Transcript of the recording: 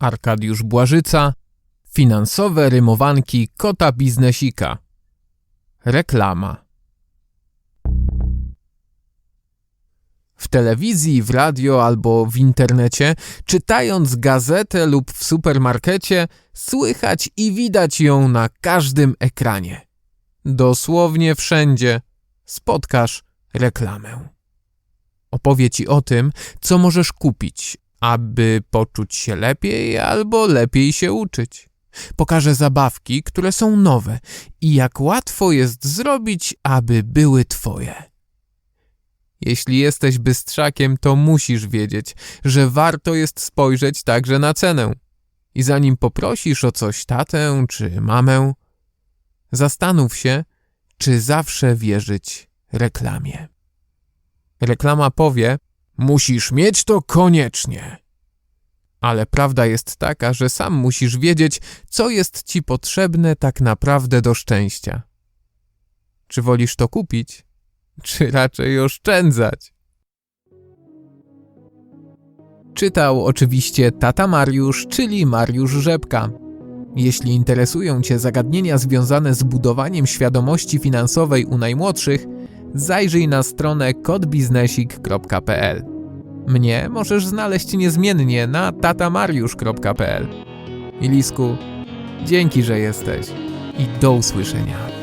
Arkadiusz Błażyca, finansowe rymowanki kota biznesika. Reklama. W telewizji, w radio albo w internecie, czytając gazetę lub w supermarkecie, słychać i widać ją na każdym ekranie. Dosłownie wszędzie spotkasz reklamę. Opowie ci o tym, co możesz kupić, aby poczuć się lepiej albo lepiej się uczyć. Pokaże zabawki, które są nowe i jak łatwo jest zrobić, aby były twoje. Jeśli jesteś bystrzakiem, to musisz wiedzieć, że warto jest spojrzeć także na cenę. I zanim poprosisz o coś tatę czy mamę, zastanów się, czy zawsze wierzyć reklamie. Reklama powie: Musisz mieć to koniecznie. Ale prawda jest taka, że sam musisz wiedzieć, co jest ci potrzebne tak naprawdę do szczęścia. Czy wolisz to kupić, czy raczej oszczędzać? Czytał oczywiście tata Mariusz, czyli Mariusz Rzepka. Jeśli interesują Cię zagadnienia związane z budowaniem świadomości finansowej u najmłodszych, zajrzyj na stronę kodbiznesik.pl. Mnie możesz znaleźć niezmiennie na tatamariusz.pl. Milisku, dzięki, że jesteś i do usłyszenia.